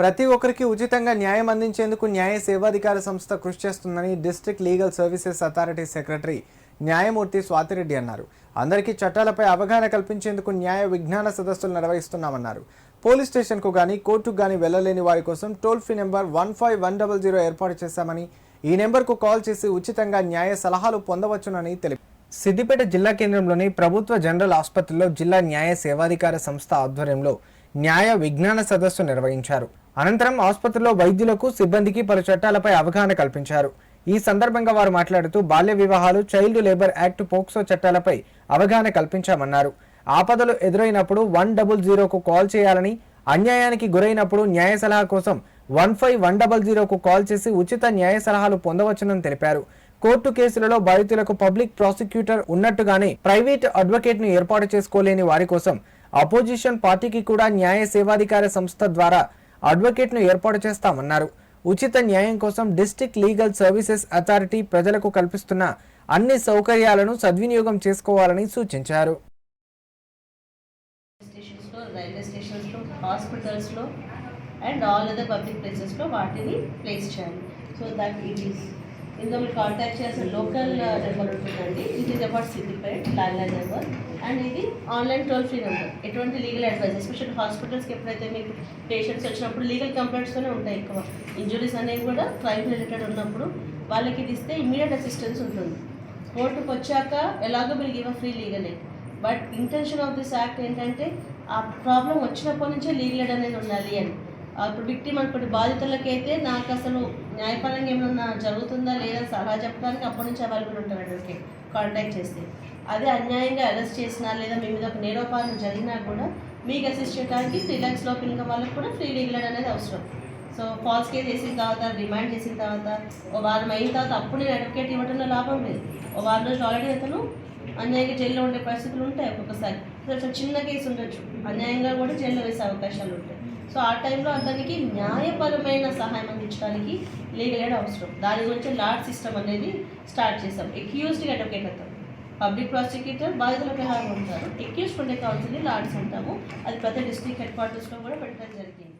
ప్రతి ఒక్కరికి ఉచితంగా న్యాయం అందించేందుకు న్యాయ సేవాధికార సంస్థ కృషి చేస్తుందని district legal services authority secretary న్యాయమూర్తి స్వాతిరెడ్డి అన్నారు. అందరికీ చట్టాలపై అవగాహన కల్పించేందుకు న్యాయ విజ్ఞాన సదస్సులు నిర్వహిస్తున్నామన్నారు. పోలీస్ స్టేషన్కు కానీ కోర్టుకు కానీ వెళ్ళలేని వారి కోసం toll free number one five one double zero ఏర్పాటు చేశామని ఈ నెంబర్కు కాల్ చేసి ఉచితంగా న్యాయ సలహాలు పొందవచ్చునని తెలిపారు. సిద్దిపేట జిల్లా కేంద్రంలోని ప్రభుత్వ జనరల్ ఆసుపత్రిలో జిల్లా న్యాయ సేవాధికార సంస్థ ఆధ్వర్యంలో న్యాయ విజ్ఞాన సదస్సు నిర్వహించారు. అనంతరం ఆసుపత్రిలో వైద్యులకు సిబ్బందికి పలు చట్టాలపై అవగాహన కల్పించారు. ఈ సందర్భంగా వారు మాట్లాడుతూ బాల్య వివాహాలు చైల్డ్ లేబర్ యాక్ట్ పోక్సో చట్టాలపై అవగాహన కల్పించామన్నారు. ఆపదలు ఎదురైనప్పుడు వన్ డబుల్ జీరోకు కాల్ చేయాలని అన్యాయానికి గురైనప్పుడు న్యాయ సలహా కోసం వన్ ఫైవ్ వన్ డబల్ జీరోకు కాల్ చేసి ఉచిత న్యాయ సలహాలు పొందవచ్చునని తెలిపారు. కోర్టు కేసులలో బాధితులకు పబ్లిక్ ప్రాసిక్యూటర్ ఉన్నట్టుగానే ప్రైవేట్ అడ్వకేట్ను ఏర్పాటు చేసుకోలేని వారి కోసం అపోజిషన్ పార్టీకి కూడా న్యాయ సేవాధికార సంస్థ ద్వారా అడ్వకేట్ను ఏర్పాటు చేస్తామన్నారు. ఉచిత న్యాయం కోసం డిస్టిక్ లీగల్ సర్వీసెస్ అథారిటీ ప్రజలకు కల్పిస్తున్న అన్ని సౌకర్యాలను సద్వినియోగం చేసుకోవాలని సూచించారు. రైల్వే స్టేషన్స్లో హాస్పిటల్స్లో అండ్ ఆల్ అదర్ పబ్లిక్ ప్లేసెస్లో వాటిని ప్లేస్ చేయాలి. సో దట్ ఇట్ ఈస్ ఇందులో మీరు కాంటాక్ట్ చేసిన లోకల్ నెంబర్ ఉంటుందండి. It is about Siddipet landline number. And ఇది ఆన్లైన్ టోల్ ఫ్రీ నెంబర్ ఎటువంటి లీగల్ అడ్వైస్ ఎస్పెషల్ హాస్పిటల్స్కి ఎప్పుడైతే మీకు పేషెంట్స్ వచ్చినప్పుడు లీగల్ కంప్లైంట్స్తోనే ఉంటాయి ఎక్కువ. ఇంజురీస్ అనేవి కూడా క్రైమ్ రిలేటెడ్ ఉన్నప్పుడు వాళ్ళకి ఇది ఇస్తే ఇమీడియట్ అసిస్టెన్స్ ఉంటుంది. కోర్టుకు వచ్చాక ఎలాగో మీరు give free లీగలే but intention of this act ఏంటంటే ఆ ప్రాబ్లం వచ్చినప్పటి నుంచే లీగల్ ఎయిడ్ అనేది ఉండాలి అని. ఇప్పుడు విక్టిమ్ అనుకోండి బాధితులకైతే నాకు అసలు న్యాయపరంగా ఏమైనా జరుగుతుందా లేదా సలహా చెప్పడానికి అప్పటి నుంచి అవైలబుల్ ఉంటారు అక్కడికి కాంటాక్ట్ చేస్తే. అదే అన్యాయంగా అరెస్ట్ చేసినా లేదా మీ మీద ఒక నేరోపాలన జరిగినా కూడా మీకు అసిస్ట్ చేయడానికి త్రీ ల్యాక్స్ లోపు ఇంకా వాళ్ళకి కూడా ఫ్రీ లీగల్ అనేది అవసరం. సో ఫాల్స్ కేసు చేసిన తర్వాత రిమాండ్ చేసిన తర్వాత ఓ వారం అయిన తర్వాత అప్పుడు నేను అడ్వకేట్ ఇవ్వడంలో లాభం లేదు. ఓ వారం రోజులు ఆల్రెడీ అతను అన్యాయంగా జైల్లో ఉండే పరిస్థితులు ఉంటాయి ఒక్కొక్కసారి. చిన్న కేసు ఉండొచ్చు. అన్యాయంగా కూడా జైల్లో వేసే అవకాశాలు ఉంటాయి. సో ఆ టైంలో అతనికి న్యాయపరమైన సహాయం అందించడానికి లీగల్ ఎయిడ్ అవసరం. దాని గురించి లాడ్ సిస్టమ్ అనేది స్టార్ట్ చేసాం ఎక్యూజ్డ్ అడ్వకేట్ అవుతాం. పబ్లిక్ ప్రాసిక్యూటర్ బాధితుల ప్రహారం ఉంటారు. ఎక్యూజ్డ్ ఉండే కౌన్సిల్ లాడ్స్ అంటాము అది ప్రతి డిస్ట్రిక్ట్ హెడ్ క్వార్టర్స్లో కూడా పెట్టడం జరిగింది.